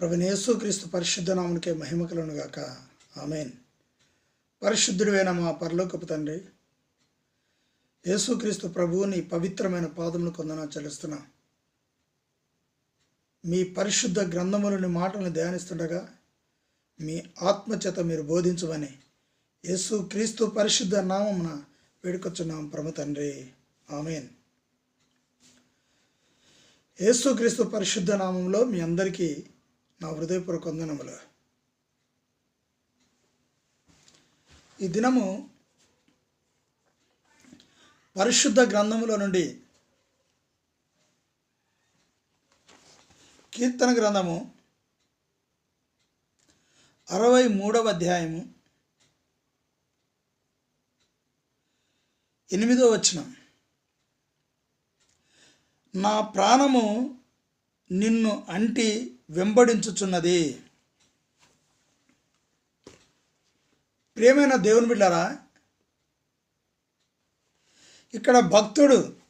ప్రభునేసు క్రీస్తు పరిశుద్ధ నామునికే మహిమకలను గాక. ఆమెన్. పరిశుద్ధుడివైన మా పరలోకపు తండ్రి. యేసుక్రీస్తు ప్రభువుని పవిత్రమైన పాదములు కొందన చెల్లిస్తున్నా. మీ పరిశుద్ధ గ్రంథములోని మాటలను ధ్యానిస్తుండగా మీ ఆత్మచేత మీరు బోధించమని యేసుక్రీస్తు పరిశుద్ధ నామమున వేడుకొచ్చున్నాం ప్రభు తండ్రి. ఆమెన్. యేసుక్రీస్తు పరిశుద్ధ నామంలో మీ అందరికీ నా హృదయపూర్వక వందనములు. ఈ దినము పరిశుద్ధ గ్రంథములో నుండి కీర్తన గ్రంథము అరవై మూడవ అధ్యాయము ఎనిమిదో వచనం. నా ప్రాణము నిన్ను అంటి వెంబడించుచున్నది. ప్రియమైన దేవుని బిడ్డారా ఇక్కడ భక్తుడు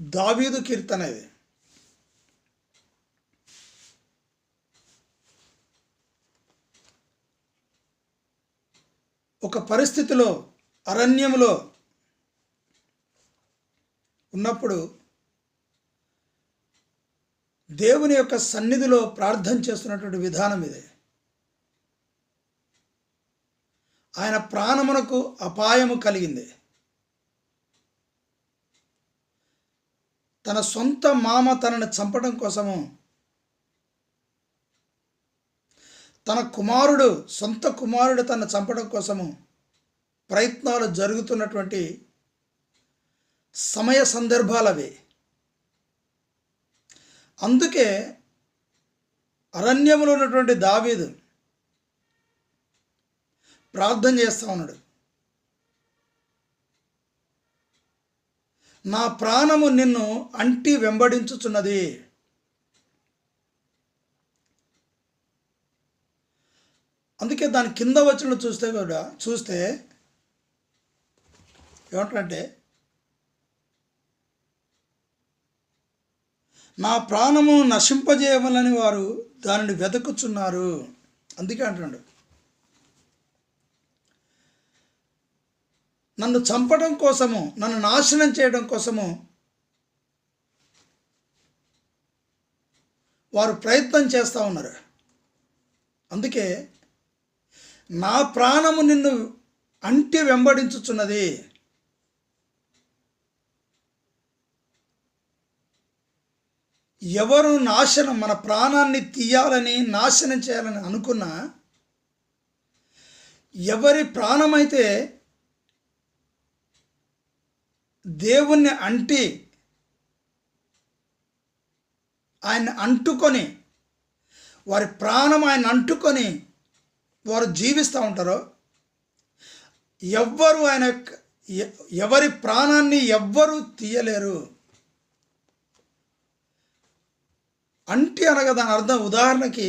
దావీదు కీర్తన ఇది. ఒక పరిస్థితిలో అరణ్యంలో ఉన్నప్పుడు దేవుని యొక్క సన్నిధిలో ప్రార్థన చేస్తున్నటువంటి విధానం ఇది. ఆయన ప్రాణమునకు అపాయము కలిగింది. తన సొంత మామ తనను చంపడం కోసము తన కుమారుడు సొంత కుమారుడు తనను చంపడం కోసము ప్రయత్నాలు జరుగుతున్నటువంటి సమయ సందర్భాలవి. అందుకే అరణ్యములో ఉన్నటువంటి దావీదు ప్రార్థన చేస్తా ఉన్నాడు. నా ప్రాణము నిన్ను అంటి వెంబడించుచున్నది. అందుకే దాని కింద వచ్చిన చూస్తే కూడా చూస్తే ఏమంటారంటే నా ప్రాణము నశింపజేయవలని వారు దానిని వెతకుచున్నారు అందుకే అంటున్నాడు. నన్ను చంపడం కోసము నన్ను నాశనం చేయడం కోసము వారు ప్రయత్నం చేస్తూ ఉన్నారు. అందుకే నా ప్రాణము నిన్ను అంటి వెంబడించుచున్నది. ఎవరు నాశనం మన ప్రాణాన్ని తీయాలని నాశనం చేయాలని అనుకున్నా ఎవరి ప్రాణమైతే దేవుణ్ణి అంటి ఆయన అంటుకొని వారి ప్రాణం ఆయన అంటుకొని వారు జీవిస్తూ ఉంటారో ఎవ్వరు ఆయన ఎవరి ప్రాణాన్ని ఎవ్వరూ తీయలేరు. అంటి అనగా దాని అర్థం ఉదాహరణకి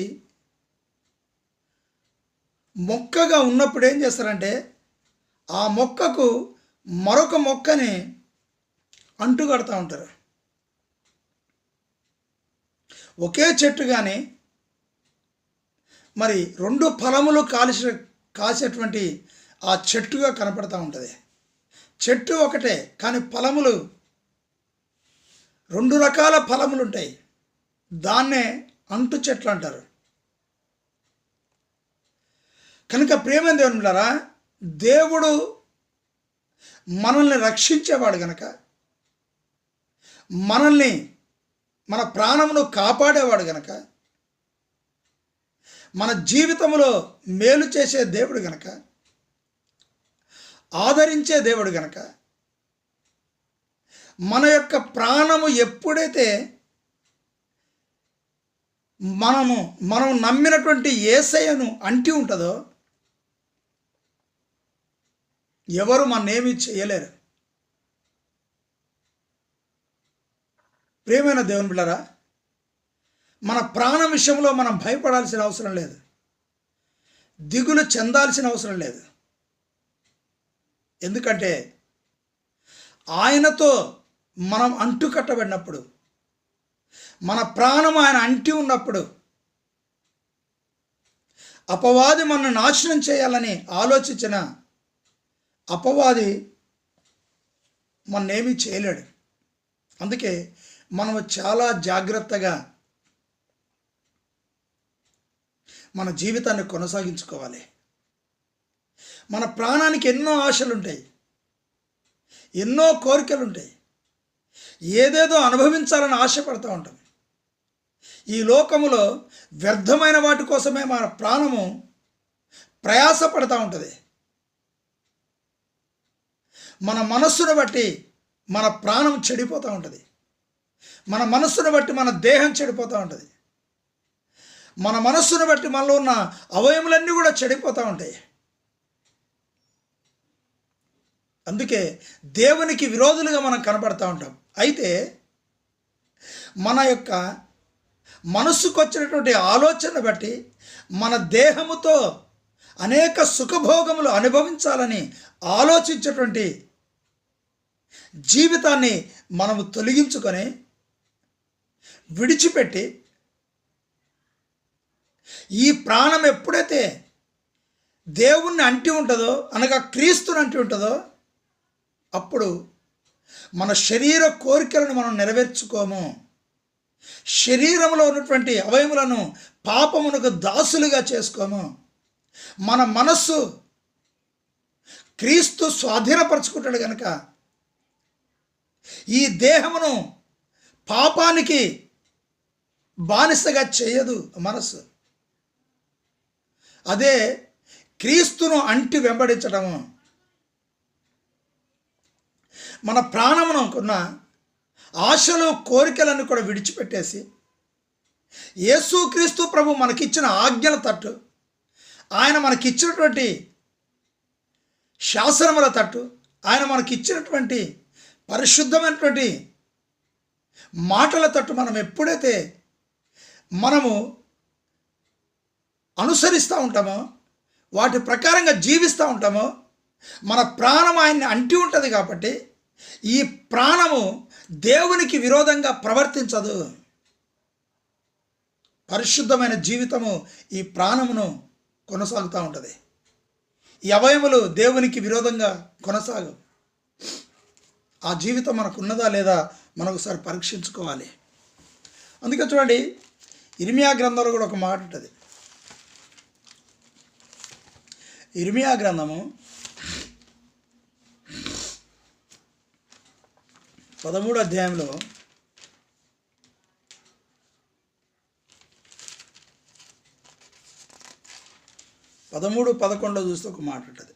మొక్కగా ఉన్నప్పుడు ఏం చేస్తారంటే ఆ మొక్కకు మరొక మొక్కని అంటు కడుతూ ఉంటారు. ఒకే చెట్టు కానీ మరి రెండు ఫలములు కాల్చి కాసేటువంటి ఆ చెట్టుగా కనపడతా ఉంటుంది. చెట్టు ఒకటే కానీ ఫలములు రెండు రకాల ఫలములు ఉంటాయి దాన్నే అంటు చెట్లు అంటారు. కనుక ప్రేమ దేవునులారా? దేవుడు మనల్ని రక్షించేవాడు గనక మనల్ని మన ప్రాణమును కాపాడేవాడు గనక మన జీవితంలో మేలు చేసే దేవుడు గనక ఆదరించే దేవుడు గనక మన యొక్క ప్రాణము ఎప్పుడైతే మనము మనం నమ్మినటువంటి ఏసయ్యను అంటి ఉంటుందో ఎవరు మన్నేమి చేయలేరు. ప్రియమైన దేవుని బిళ్ళరా మన ప్రాణం విషయంలో మనం భయపడాల్సిన అవసరం లేదు. దిగులు చెందాల్సిన అవసరం లేదు. ఎందుకంటే ఆయనతో మనం అంటు కట్టబడినప్పుడు మన ప్రాణం ఆయన అంటి ఉన్నప్పుడు అపవాది మనల్ని నాశనం చేయాలని ఆలోచించిన అపవాది మన్నేమీ చేయలేడు. అందుకే మనం చాలా జాగ్రత్తగా మన జీవితాన్ని కొనసాగించుకోవాలి. మన ప్రాణానికి ఎన్నో ఆశలు ఉంటాయి ఎన్నో కోరికలు ఉంటాయి ఏదేదో అనుభవించాలని ఆశపడుతూ ఉంటుంది. ఈ లోకములో వ్యర్థమైన వాటి కోసమే మన ప్రాణము ప్రయాసపడుతూ ఉంటుంది. మన మనస్సును బట్టి మన ప్రాణం చెడిపోతూ ఉంటుంది. మన మనస్సును బట్టి మన దేహం చెడిపోతూ ఉంటుంది. మన మనస్సును బట్టి మనలో ఉన్న అవయములన్నీ కూడా చెడిపోతూ ఉంటాయి. అందుకే దేవునికి విరోధులుగా మనం కనపడతా ఉంటాం. అయితే మన యొక్క మనస్సుకు వచ్చినటువంటి ఆలోచన బట్టి మన దేహముతో అనేక సుఖభోగములు అనుభవించాలని ఆలోచించేటువంటి జీవితాన్ని మనము తొలగించుకొని విడిచిపెట్టి ఈ ప్రాణం ఎప్పుడైతే దేవుణ్ణి అంటి ఉంటుందో అనగా క్రీస్తుని అంటి ఉంటుందో అప్పుడు మన శరీర కోరికలను మనం నెరవేర్చుకోము. శరీరంలో ఉన్నటువంటి అవయములను పాపమునకు దాసులుగా చేసుకోము. మన మనస్సు క్రీస్తు స్వాధీనపరచుకుంటాడు కనుక ఈ దేహమును పాపానికి బానిసగా చేయదు మనస్సు. అదే క్రీస్తును అంటి వెంబడించడము మన ప్రాణమునకున్న ఆశలు కోరికలను కూడా విడిచిపెట్టేసి యేసుక్రీస్తు ప్రభు మనకిచ్చిన ఆజ్ఞల తట్టు ఆయన మనకిచ్చినటువంటి శాసనముల తట్టు ఆయన మనకిచ్చినటువంటి పరిశుద్ధమైనటువంటి మాటల తట్టు మనం ఎప్పుడైతే మనము అనుసరిస్తూ ఉంటామో వాటి ప్రకారంగా జీవిస్తూ ఉంటామో మన ప్రాణం ఆయన్ని అంటి ఉంటుంది కాబట్టి ఈ ప్రాణము దేవునికి విరోధంగా ప్రవర్తించదు. పరిశుద్ధమైన జీవితము ఈ ప్రాణమును కొనసాగుతూ ఉంటుంది. ఈ అవయములు దేవునికి విరోధంగా కొనసాగు ఆ జీవితం మనకు ఉన్నదా లేదా మనకు ఒకసారి పరీక్షించుకోవాలి. అందుకే చూడండి ఇర్మియా గ్రంథంలో కూడా ఒక మాట ఉంటుంది. ఇర్మియా గ్రంథము పదమూడు అధ్యాయంలో పదమూడు పదకొండో చూస్తే ఒక మాట ఉంటుంది.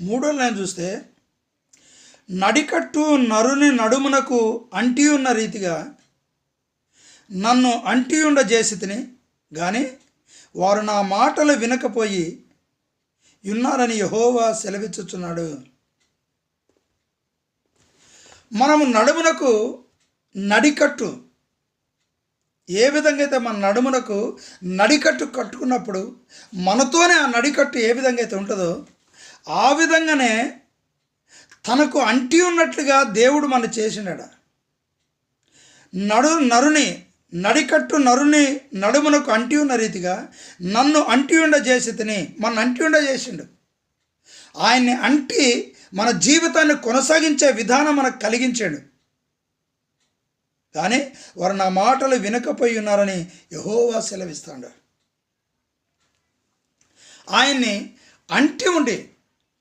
మూడో లైన్ చూస్తే నడికట్టు నరుని నడుమునకు అంటి ఉన్న రీతిగా నన్ను అంటియుండ చేసి తిని కానీ వారు నా మాటలు వినకపోయి ఉన్నారని యహోవా సెలవిచ్చుచున్నాడు. మనము నడుమునకు నడికట్టు. ఏ విధంగా అయితే మన నడుమునకు నడికట్టు కట్టుకున్నప్పుడు మనతోనే ఆ నడికట్టు ఏ విధంగా అయితే ఉంటుందో ఆ విధంగానే తనకు అంటి ఉన్నట్లుగా దేవుడు మన చేసినాడు. నడు నరుని నడికట్టు నరుని నడుమునకు అంటి ఉన్న రీతిగా నన్ను అంటి ఉండ చేసి తిని మన అంటి ఉండ చేసిండు. ఆయన్ని అంటి మన జీవితాన్ని కొనసాగించే విధానం మనకు కలిగించాడు. కానీ వారు నా మాటలు వినకపోయి ఉన్నారని యహోవా సెలవిస్తాడు. ఆయన్ని అంటి ఉండి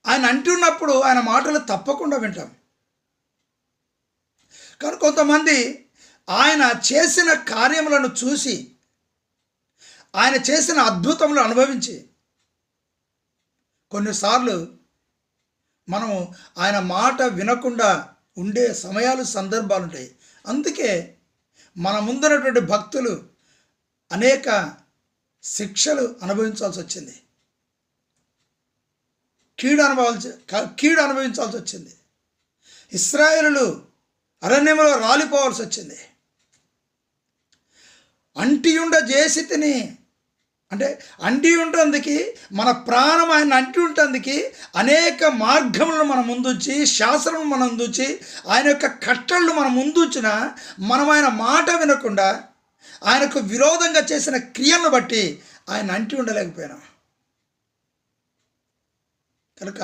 ఆయన అంటి ఉన్నప్పుడు ఆయన మాటలు తప్పకుండా వింటాం. కానీ కొంతమంది ఆయన చేసిన కార్యములను చూసి ఆయన చేసిన అద్భుతములు అనుభవించి కొన్నిసార్లు మనము ఆయన మాట వినకుండా ఉండే సమయాలు సందర్భాలు ఉంటాయి అందుకే మన ముందున్నటువంటి భక్తులు అనేక శిక్షలు అనుభవించాల్సి వచ్చింది. కీడు అనుభవాల్సి కీడు అనుభవించాల్సి వచ్చింది. ఇస్రాయేలులు అరణ్యంలో రాలిపోవాల్సి వచ్చింది. అంటియుండ చేసి తిని. అంటే అంటి ఉంటుందికి మన ప్రాణం ఆయన అంటి ఉంటుందికి అనేక మార్గములను మన ముందుంచి శాసనం మన ముందుంచి ఆయన యొక్క కట్టలను మన ముందుంచిన మనం ఆయన మాట వినకుండా ఆయనకు విరోధంగా చేసిన క్రియలను బట్టి ఆయన అంటి ఉండలేకపోయినాం కనుక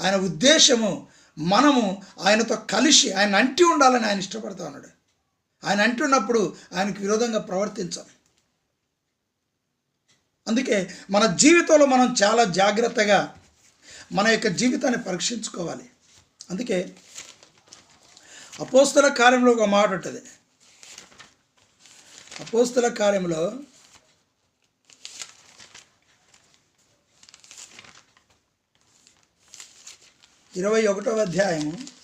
ఆయన ఉద్దేశము మనము ఆయనతో కలిసి ఆయన అంటి ఉండాలని ఆయన ఇష్టపడతా ఉన్నాడు. ఆయన అంటున్నప్పుడు ఆయనకు విరోధంగా ప్రవర్తించాం. అందుకే మన జీవితంలో మనం చాలా జాగ్రత్తగా మన యొక్క జీవితాన్ని పరీక్షించుకోవాలి. అందుకే అపోస్తుల కార్యంలో ఒక మాట ఉంటుంది. అపోస్తుల కార్యంలో ఇరవై ఒకటవ అధ్యాయము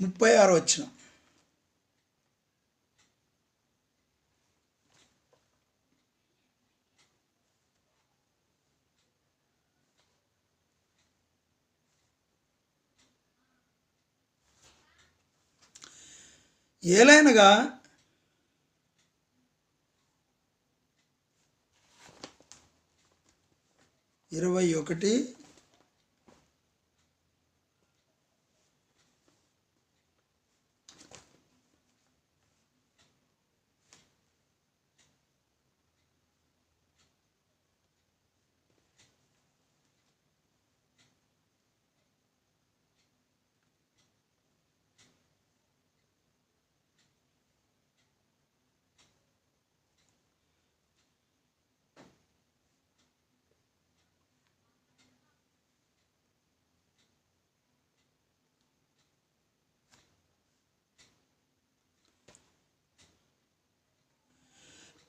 ముప్పై ఆరు వచ్చిన. ఏలైనగా ఇరవై ఒకటి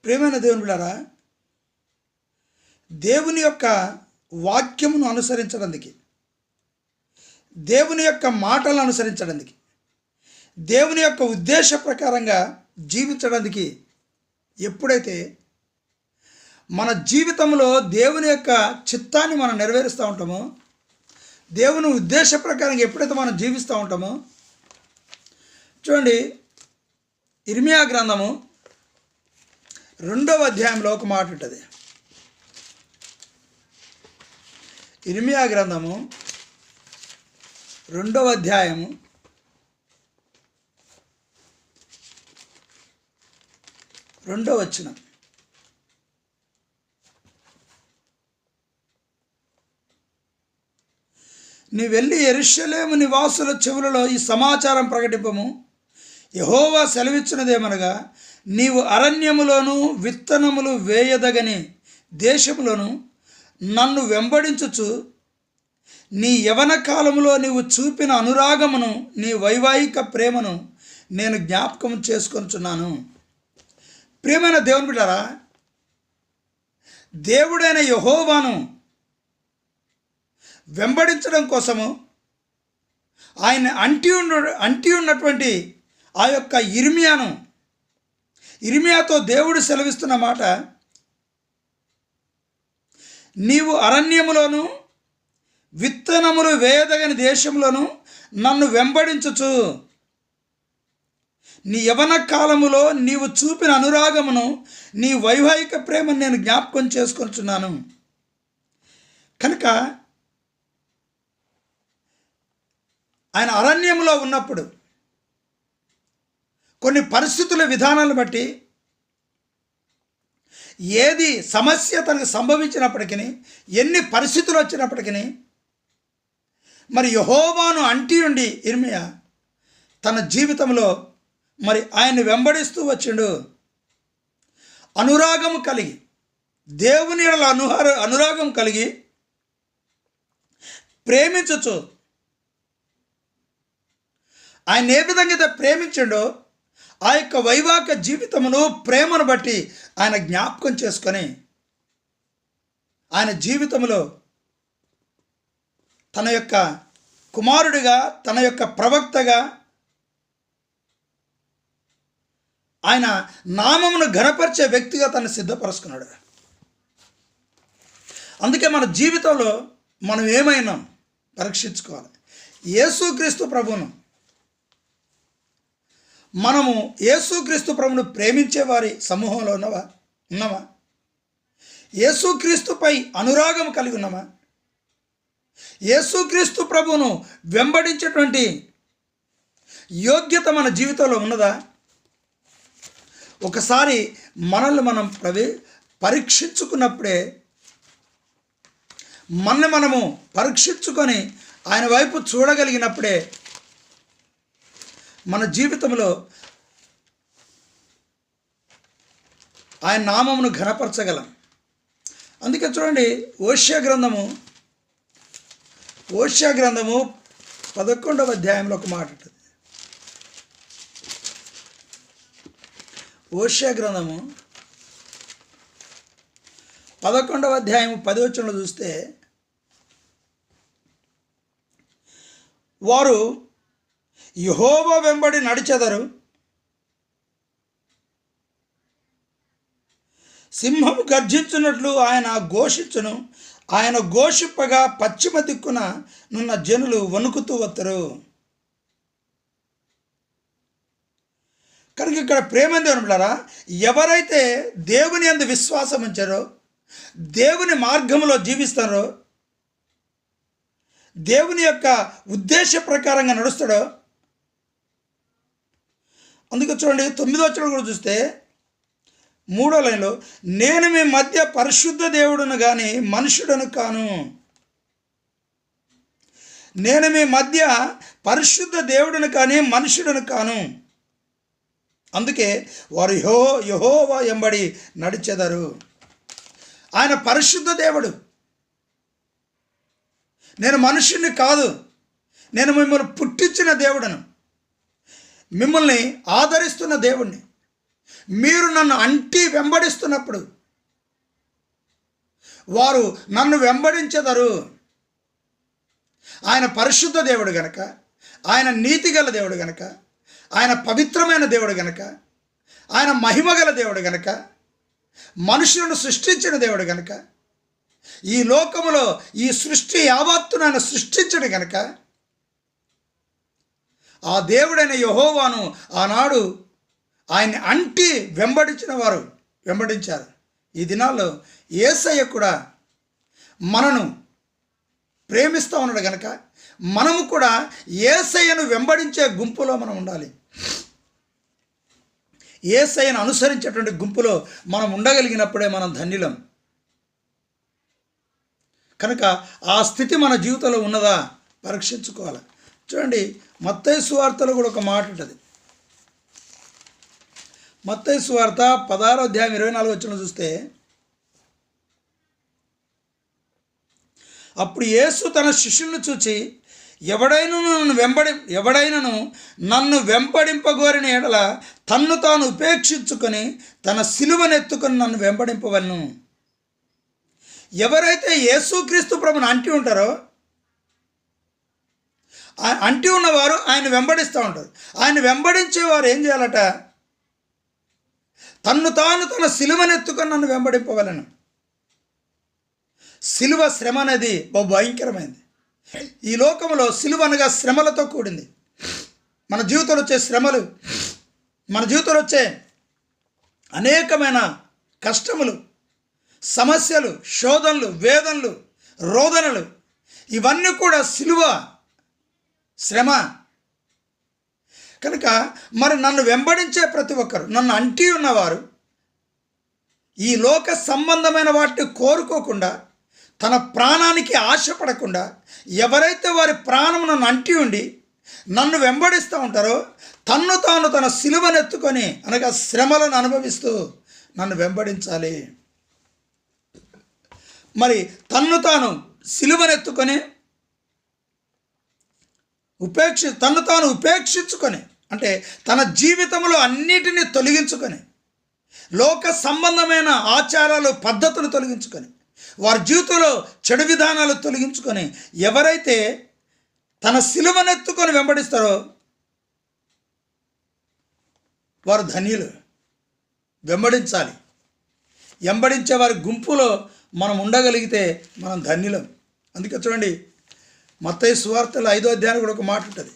ప్రేమైన దేవుని బిడ్డారా దేవుని యొక్క వాక్యమును అనుసరించడానికి దేవుని యొక్క మాటలను అనుసరించడానికి దేవుని యొక్క ఉద్దేశ ప్రకారంగా జీవించడానికి ఎప్పుడైతే మన జీవితంలో దేవుని యొక్క చిత్తాన్ని మనం నెరవేరుస్తూ ఉంటామో దేవుని ఉద్దేశ ప్రకారంగా ఎప్పుడైతే మనం జీవిస్తూ ఉంటామో చూడండి ఇర్మియా గ్రంథము రెండవ అధ్యాయంలో ఒక మాట ఉంటుంది. ఇర్మియా గ్రంథము రెండవ అధ్యాయము రెండవ వచనం. నీ వెళ్ళి ఎరుషలేము నివాసుల చెవులలో ఈ సమాచారం ప్రకటింపము. యహోవా సెలవిచ్చినదేమనగా నీవు అరణ్యములోను విత్తనములు వేయదగని దేశములను నన్ను వెంబడించుచు నీ యవన కాలములో నీవు చూపిన అనురాగమును నీ వైవాహిక ప్రేమను నేను జ్ఞాపకం చేసుకొనిచున్నాను. ప్రియమైన దేవుని బిడ్డారా దేవుడైన యహోవాను వెంబడించడం కోసము ఆయన అంటి ఉన్న అంటి ఉన్నటువంటి ఆ యొక్క ఇర్మియాను ఇరిమియాతో దేవుడు సెలవిస్తున్న మాట నీవు అరణ్యములోను విత్తనములు వేయదగని దేశంలోను నన్ను వెంబడించుచు. నీ యవన కాలములో నీవు చూపిన అనురాగమును నీ వైవాహిక ప్రేమను నేను జ్ఞాపకం చేసుకొనిచున్నాను కనుక ఆయన అరణ్యంలో ఉన్నప్పుడు కొన్ని పరిస్థితుల విధానాలను బట్టి ఏది సమస్య తనకు సంభవించినప్పటికీ ఎన్ని పరిస్థితులు వచ్చినప్పటికీ మరి యహోవాను అంటి ఉండి ఇర్మియ తన జీవితంలో మరి ఆయన్ని వెంబడిస్తూ వచ్చిండు. అనురాగము కలిగి దేవుని అనుహార అనురాగం కలిగి ప్రేమించచ్చు ఆయన ఏ విధంగా అయితే ప్రేమించిండో ఆ యొక్క వైవాహిక జీవితమును ప్రేమను బట్టి ఆయన జ్ఞాపకం చేసుకొని ఆయన జీవితంలో తన యొక్క కుమారుడిగా తన యొక్క ప్రవక్తగా ఆయన నామమును ఘనపరిచే వ్యక్తిగా తను సిద్ధపరుచుకున్నాడు. అందుకే మన జీవితంలో మనం ఏమైనాం? పరీక్షించుకోవాలి. యేసుక్రీస్తు ప్రభును మనము యేసుక్రీస్తు ప్రభును ప్రేమించే వారి సమూహంలో ఉన్నవా? ఉన్నామా? యేసుక్రీస్తుపై అనురాగం కలిగి ఉన్నామా? యేసుక్రీస్తు ప్రభును వెంబడించేటువంటి యోగ్యత మన జీవితంలో ఉన్నదా? ఒకసారి మనల్ని మనం ప్రవే పరీక్షించుకున్నప్పుడే మనల్ని మనము పరీక్షించుకొని ఆయన వైపు చూడగలిగినప్పుడే మన జీవితంలో ఆయన నామమును ఘనపరచగలం. అందుకే చూడండి ఓషియా గ్రంథము ఓషియా గ్రంథము పదకొండవ అధ్యాయంలో ఒక మాట ఉంటుంది. ఓష్య గ్రంథము పదకొండవ అధ్యాయము పదివచనంలో చూస్తే వారు యహోవ వెంబడి నడిచెదరు. సింహం గర్జించినట్లు ఆయన ఘోషించును. ఆయన ఘోషిప్పగా పశ్చిమ దిక్కున నున్న జనులు వణుకుతూ వత్తరు. కనుక ఇక్కడ ప్రేమ అనుకున్నారా ఎవరైతే దేవుని అందు విశ్వాసం ఉంచారో దేవుని మార్గంలో జీవిస్తారో దేవుని యొక్క ఉద్దేశ ప్రకారంగా నడుస్తాడో అందుకే చూడండి తొమ్మిదో వచ్చడం కూడా చూస్తే మూడో లైన్లో నేను మీ మధ్య పరిశుద్ధ దేవుడును కానీ మనుషుడను కాను. నేను మీ మధ్య పరిశుద్ధ దేవుడును కానీ మనుషుడను కాను. అందుకే వారు యహో యహోవా ఎంబడి నడిచెదరు. ఆయన పరిశుద్ధ దేవుడు. నేను మనుషుణ్ణి కాదు. నేను మిమ్మల్ని పుట్టించిన దేవుడను. మిమ్మల్ని ఆదరిస్తున్న దేవుణ్ణి. మీరు నన్ను అంటి వెంబడిస్తున్నప్పుడు వారు నన్ను వెంబడించెదరు. ఆయన పరిశుద్ధ దేవుడు గనక ఆయన నీతిగల దేవుడు గనక ఆయన పవిత్రమైన దేవుడు గనక ఆయన మహిమగల దేవుడు గనక మనుషులను సృష్టించిన దేవుడు గనక ఈ లోకములో ఈ సృష్టి యావత్తును ఆయన సృష్టించడు గనక ఆ దేవుడైన యహోవాను ఆనాడు ఆయన్ని అంటి వెంబడించిన వారు వెంబడించారు. ఈ దినాల్లో ఏసయ్య కూడా మనను ప్రేమిస్తూ ఉన్నాడు కనుక మనము కూడా ఏసయ్యను వెంబడించే గుంపులో మనం ఉండాలి. ఏసయ్యను అనుసరించేటువంటి గుంపులో మనం ఉండగలిగినప్పుడే మనం ధన్యులం. కనుక ఆ స్థితి మన జీవితంలో ఉన్నదా? పరీక్షించుకోవాలి. చూడండి మత్తయి సువార్తలో కూడా ఒక మాట ఉంటుంది. మత్తయి సువార్త పదహారో అధ్యాయం ఇరవై నాలుగు వచ్చిన చూస్తే అప్పుడు యేసు తన శిష్యులను చూచి ఎవడైనను నన్ను వెంబడి ఎవడైనను నన్ను వెంబడింపగోరిన ఎడల తన్ను తాను ఉపేక్షించుకొని తన సిలువనెత్తుకొని నన్ను వెంబడింపవలను. ఎవరైతే యేసుక్రీస్తు ప్రభుని అంటి ఉంటారో అంటి ఉన్నవారు ఆయన వెంబడిస్తూ ఉంటారు ఆయన వెంబడించేవారు ఏం చేయాలట? తన్ను తాను తన సిలువనెత్తుకొని నన్ను వెంబడింపవలను. సిలువ శ్రమ అనేది బహు భయంకరమైంది. ఈ లోకంలో సిలువ అనగా శ్రమలతో కూడింది. మన జీవితంలో వచ్చే శ్రమలు మన జీవితంలో వచ్చే అనేకమైన కష్టములు సమస్యలు శోధనలు వేదనలు రోదనలు ఇవన్నీ కూడా సిలువ శ్రమ. కనుక మరి నన్ను వెంబడించే ప్రతి ఒక్కరు నన్ను అంటి ఉన్నవారు ఈ లోక సంబంధమైన వాటిని కోరుకోకుండా తన ప్రాణానికి ఆశపడకుండా ఎవరైతే వారి ప్రాణం నన్ను అంటి ఉండి నన్ను వెంబడిస్తూ ఉంటారో తన్ను తాను తన సిలువనెత్తుకొని అనగా శ్రమలను అనుభవిస్తూ నన్ను వెంబడించాలి. మరి తన్ను తాను సిలువనెత్తుకొని ఉపేక్ష తను తాను ఉపేక్షించుకొని అంటే తన జీవితంలో అన్నిటినీ తొలగించుకొని లోక సంబంధమైన ఆచారాలు పద్ధతులు తొలగించుకొని వారి జీవితంలో చెడు విధానాలు తొలగించుకొని ఎవరైతే తన సిలువనెత్తుకొని వెంబడిస్తారో వారు ధన్యులు. వెంబడించాలి. వెంబడించే వారి గుంపులో మనం ఉండగలిగితే మనం ధన్యులం. అందుకే చూడండి మత్తయ్య సువార్తలు ఐదో అధ్యాయం కూడా ఒక మాట ఉంటుంది.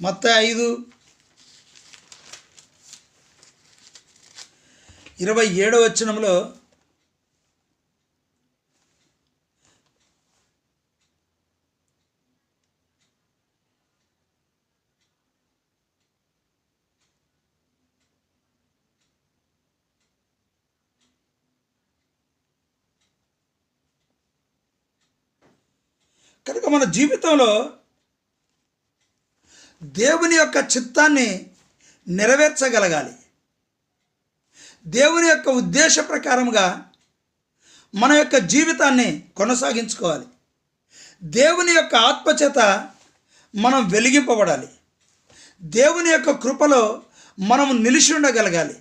మత్త ఐదు ఇరవై ఏడో వచ్చినంలో మన జీవితంలో దేవుని యొక్క చిత్తాన్ని నెరవేర్చగలగాలి. దేవుని యొక్క ఉద్దేశ ప్రకారంగా మన యొక్క జీవితాన్ని కొనసాగించుకోవాలి. దేవుని యొక్క ఆత్మచేత మనం వెలిగింపబడాలి. దేవుని యొక్క కృపలో మనము నిలిచి ఉండగలగాలి.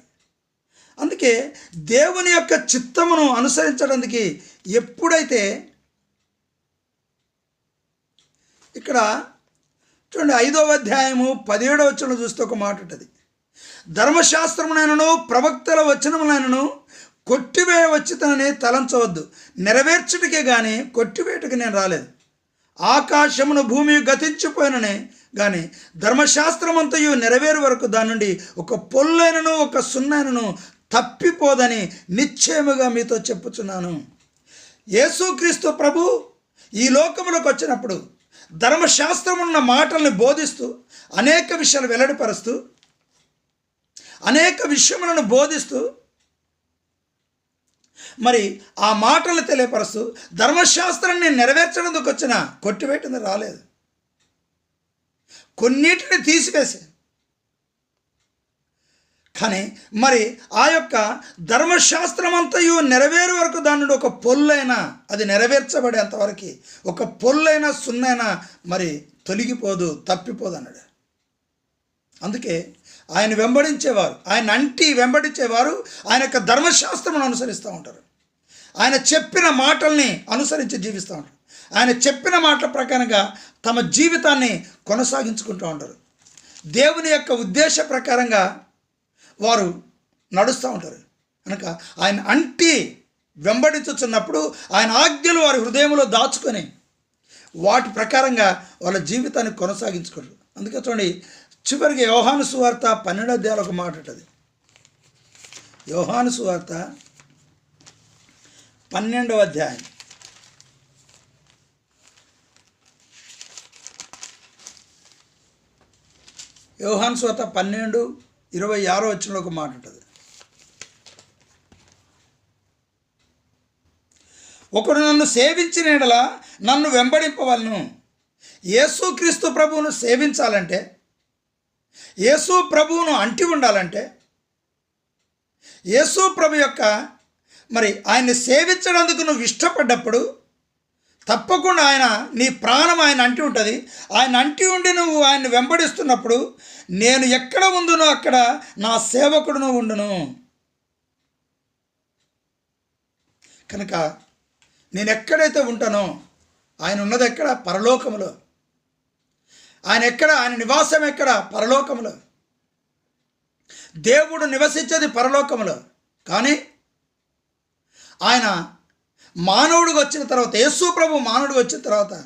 అందుకే దేవుని యొక్క చిత్తమును అనుసరించడానికి ఎప్పుడైతే ఇక్కడ చూడండి ఐదవ అధ్యాయము పదిహేడవ వచనం చూస్తే ఒక మాట ఉంటుంది. ధర్మశాస్త్రమునైనను ప్రవక్తల వచనములైనను కొట్టివేయ వచ్చితనని తలంచవద్దు. నెరవేర్చుటకే కానీ కొట్టివేటకి నేను రాలేదు. ఆకాశమును భూమి గతించిపోయిననే కానీ ధర్మశాస్త్రమంతయు నెరవేరు వరకు దాని నుండి ఒక పొల్లైనను ఒక సున్నైనను తప్పిపోదని నిశ్చయముగా మీతో చెప్పుచున్నాను. యేసుక్రీస్తు ప్రభు ఈ లోకములకు వచ్చినప్పుడు ధర్మశాస్త్రం ఉన్న మాటల్ని బోధిస్తూ అనేక విషయాలు వెల్లడిపరుస్తూ అనేక విషయములను బోధిస్తూ మరి ఆ మాటలు తెలియపరుస్తూ ధర్మశాస్త్రాన్ని నెరవేర్చడానికి వచ్చిన కొట్టివేయటం రాలేదు. కొన్నిటిని తీసివేసి కానీ మరి ఆ యొక్క ధర్మశాస్త్రమంతయు నెరవేరు వరకు దాని ఒక పొల్లైనా అది నెరవేర్చబడేంతవరకు ఒక పొల్లైనా సున్నైనా మరి తొలగిపోదు తప్పిపోదు అన్నాడు. అందుకే ఆయన వెంబడించేవారు ఆయన అంటి వెంబడించేవారు ఆయన యొక్క ధర్మశాస్త్రమును అనుసరిస్తూ ఉంటారు. ఆయన చెప్పిన మాటల్ని అనుసరించి జీవిస్తూ ఉంటారు. ఆయన చెప్పిన మాటల ప్రకారంగా తమ జీవితాన్ని కొనసాగించుకుంటూ ఉంటారు. దేవుని యొక్క ఉద్దేశ ప్రకారంగా వారు నడుస్తూ ఉంటారు. కనుక ఆయన అంటి వెంబడించుచున్నప్పుడు ఆయన ఆజ్ఞలు వారి హృదయంలో దాచుకొని వాటి ప్రకారంగా వాళ్ళ జీవితాన్ని కొనసాగించుకుంటారు అందుకే చూడండి చివరికి యోహాను సువార్త పన్నెండో అధ్యాయులు ఒక మాట ఉంటుంది. యోహాను సువార్త పన్నెండవ అధ్యాయం. యోహాను సువార్త పన్నెండు ఇరవై ఆరో వచ్చిన ఒక మాట ఉంటుంది. ఒకడు నన్ను సేవించిన ఎడల నన్ను వెంబడింపవలను. యేసుక్రీస్తు ప్రభువును సేవించాలంటే యేసు ప్రభువును అంటి ఉండాలంటే యేసు ప్రభు యొక్క మరి ఆయన్ని సేవించడానికి నువ్వు ఇష్టపడ్డప్పుడు తప్పకుండా ఆయన నీ ప్రాణం ఆయన అంటి ఉంటుంది. ఆయన అంటి ఉండి నువ్వు ఆయన్ని వెంబడిస్తున్నప్పుడు నేను ఎక్కడ ఉండునో అక్కడ నా సేవకుడును ఉండును. కనుక నేను ఎక్కడైతే ఉంటానో ఆయన ఉన్నది ఎక్కడ? పరలోకములో. ఆయన ఎక్కడ? ఆయన నివాసం ఎక్కడ? పరలోకములో. దేవుడు నివసించేది పరలోకములో. కానీ ఆయన మానవుడికి వచ్చిన తర్వాత యేసు ప్రభు మానవుడిగా వచ్చిన తర్వాత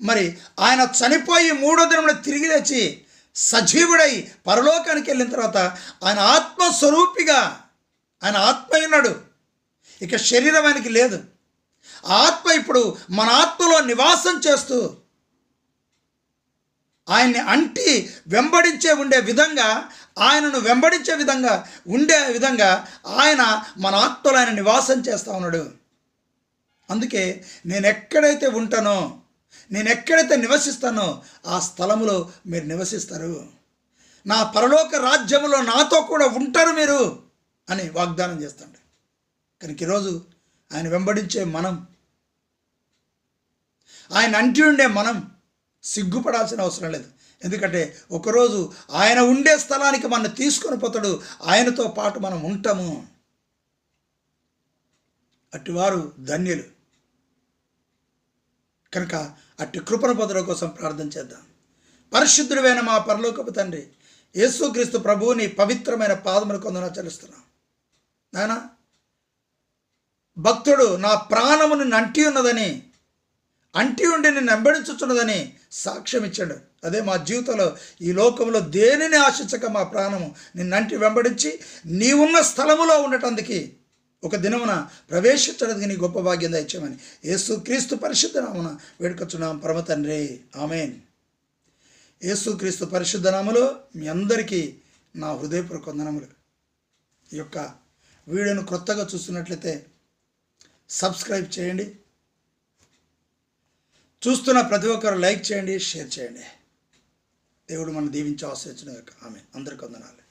మరి ఆయన చనిపోయి మూడో దినంలో తిరిగి లేచి సజీవుడై పరలోకానికి వెళ్ళిన తర్వాత ఆయన ఆత్మస్వరూపిగా ఆయన ఆత్మ ఉన్నాడు. ఇక శరీరం ఆయనకి లేదు ఆత్మ ఇప్పుడు మన ఆత్మలో నివాసం చేస్తూ ఆయన్ని అంటి వెంబడించే ఉండే విధంగా ఆయనను వెంబడించే విధంగా ఉండే విధంగా ఆయన మన ఆత్మలో ఆయన నివాసం చేస్తూ ఉన్నాడు. అందుకే నేను ఎక్కడైతే ఉంటానో నేను ఎక్కడైతే నివసిస్తానో ఆ స్థలములో మీరు నివసిస్తారు. నా పరలోక రాజ్యములో నాతో కూడా ఉంటారు మీరు అని వాగ్దానం చేస్తాడు. కనుక ఈరోజు ఆయన వెంబడించే మనం ఆయన అంటి ఉండే మనం సిగ్గుపడాల్సిన అవసరం లేదు. ఎందుకంటే ఒకరోజు ఆయన ఉండే స్థలానికి మనం తీసుకొని పోతాడు. ఆయనతో పాటు మనం ఉంటాము. అటువారు ధన్యులు. కనుక అట్టి కృపణ పొందడం కోసం ప్రార్థన చేద్దాం. పరిశుద్ధుడైన మా పరలోకపు తండ్రి యేసుక్రీస్తు ప్రభువుని పవిత్రమైన పాదములు కొందన చలుస్తున్నాం నాయన భక్తుడు నా ప్రాణమును నంటి ఉన్నదని అంటి ఉండి నిన్ను వెంబడించుచున్నదని సాక్ష్యం ఇచ్చాడు. అదే మా జీవితంలో ఈ లోకంలో దేనిని ఆశించక మా ప్రాణము నిన్నంటి వెంబడించి నీవున్న స్థలములో ఉండటానికి ఒక దినమున ప్రవేశించడానికి నీ గొప్ప భాగ్యం ఇచ్చామని యేసు క్రీస్తు పరిశుద్ధ నామున వేడుకొచ్చున్నాం. పరమ తండ్రి. ఆమెన్. యేసు క్రీస్తు పరిశుద్ధ నామలో మీ అందరికీ నా హృదయపూర్వక వందనములు. ఈ యొక్క వీడియోను కొత్తగా చూస్తున్నట్లయితే సబ్స్క్రైబ్ చేయండి. చూస్తున్న ప్రతి ఒక్కరు లైక్ చేయండి షేర్ చేయండి. దేవుడు మనం దీవించి ఆశ్రయించిన ఆమె అందరికీ వందనాలు.